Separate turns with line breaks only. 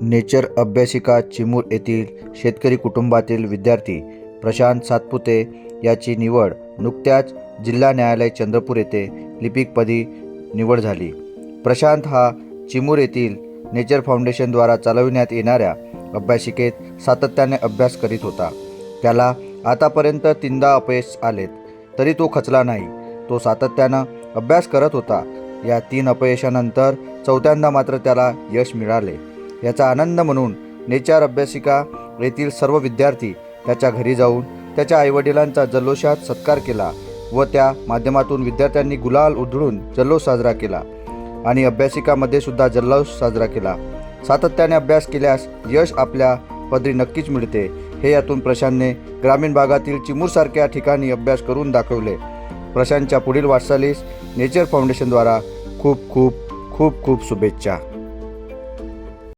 Nature अभ्यासिका Chimur येथील शेतकरी कुटुंबातील विद्यार्थी प्रशांत सातपुते याची निवड नुकत्याच जिल्हा न्यायालय चंद्रपूर येथे लिपिकपदी निवड झाली. प्रशांत हा चिमूर येथील नेचर फाउंडेशनद्वारा चालविण्यात येणाऱ्या अभ्यासिकेत सातत्याने अभ्यास करीत होता. त्याला आतापर्यंत तीनदा अपयश आलेत तरी तो खचला नाही. तो सातत्यानं अभ्यास करत होता. या तीन अपयशानंतर चौथ्यांदा मात्र त्याला यश मिळाले. याचा आनंद म्हणून नेचार अभ्यासिका येथील सर्व विद्यार्थी त्याच्या घरी जाऊन त्याच्या आईवडिलांचा जल्लोषात सत्कार केला व त्या माध्यमातून विद्यार्थ्यांनी गुलाल उधळून जल्लोष साजरा केला आणि अभ्यासिकामध्ये सुद्धा जल्लोष साजरा केला. सातत्याने अभ्यास केल्यास यश आपल्या पदरी नक्कीच मिळते. हे यातून प्रशांतने ग्रामीण भागातील चिमूरसारख्या ठिकाणी अभ्यास करून दाखवले. प्रशांतच्या पुढील वाटचालीस नेचर फाउंडेशनद्वारा खूप खूप खूप खूप शुभेच्छा.